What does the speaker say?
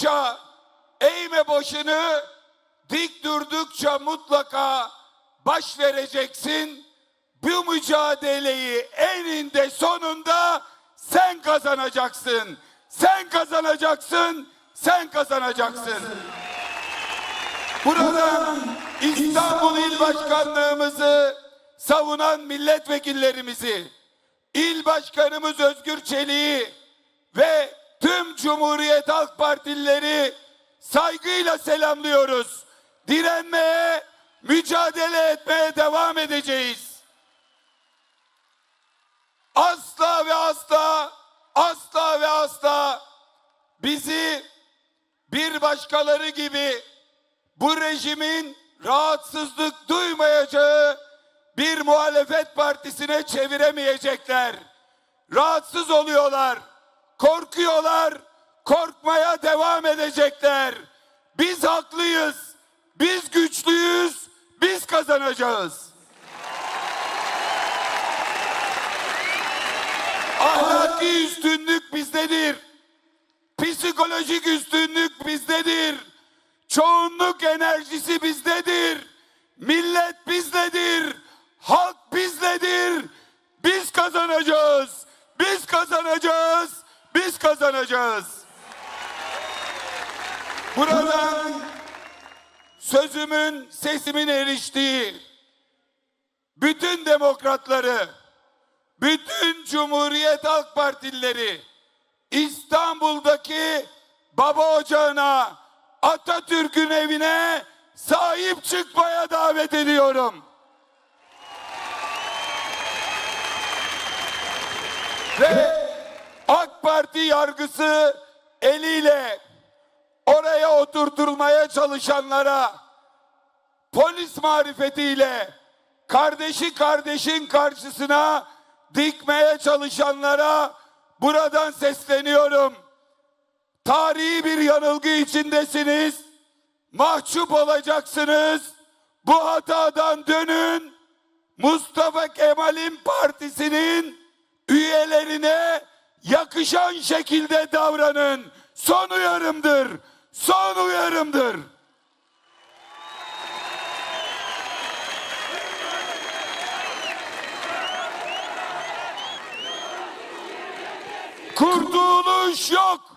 durdukça eğme başını, dik durdukça mutlaka baş vereceksin. Bu mücadeleyi eninde sonunda sen kazanacaksın. Sen kazanacaksın. Sen kazanacaksın. Buradan İstanbul İl Başkanlığımızı savunan milletvekillerimizi, İl Başkanımız Özgür Çelik'i ve tüm Cumhuriyet Halk Partilileri saygıyla selamlıyoruz. Direnmeye, mücadele etmeye devam edeceğiz. Asla ve asla, asla ve asla bizi bir başkaları gibi bu rejimin rahatsızlık duymayacağı bir muhalefet partisine çeviremeyecekler. Rahatsız oluyorlar, korkuyorlar, korkmaya devam edecekler. Biz haklıyız, biz güçlüyüz, biz kazanacağız. Ahlaki üstünlük bizdedir. Psikolojik üstünlük bizdedir. Çoğunluk enerjisi bizdedir. Millet bizdedir. Halk bizdedir. Biz kazanacağız. Biz kazanacağız. Biz kazanacağız. Buradan sözümün, sesimin eriştiği bütün demokratları, bütün Cumhuriyet Halk Partilileri İstanbul'daki baba ocağına Atatürk'ün evine sahip çıkmaya davet ediyorum. Ve yargısı eliyle oraya oturtulmaya çalışanlara polis marifetiyle kardeşi kardeşin karşısına dikmeye çalışanlara buradan sesleniyorum. Tarihi bir yanılgı içindesiniz. Mahcup olacaksınız. Bu hatadan dönün. Mustafa Kemal'in partisinin üyelerine yakışan şekilde davranın. Son uyarımdır. Son uyarımdır. Kurtuluş yok.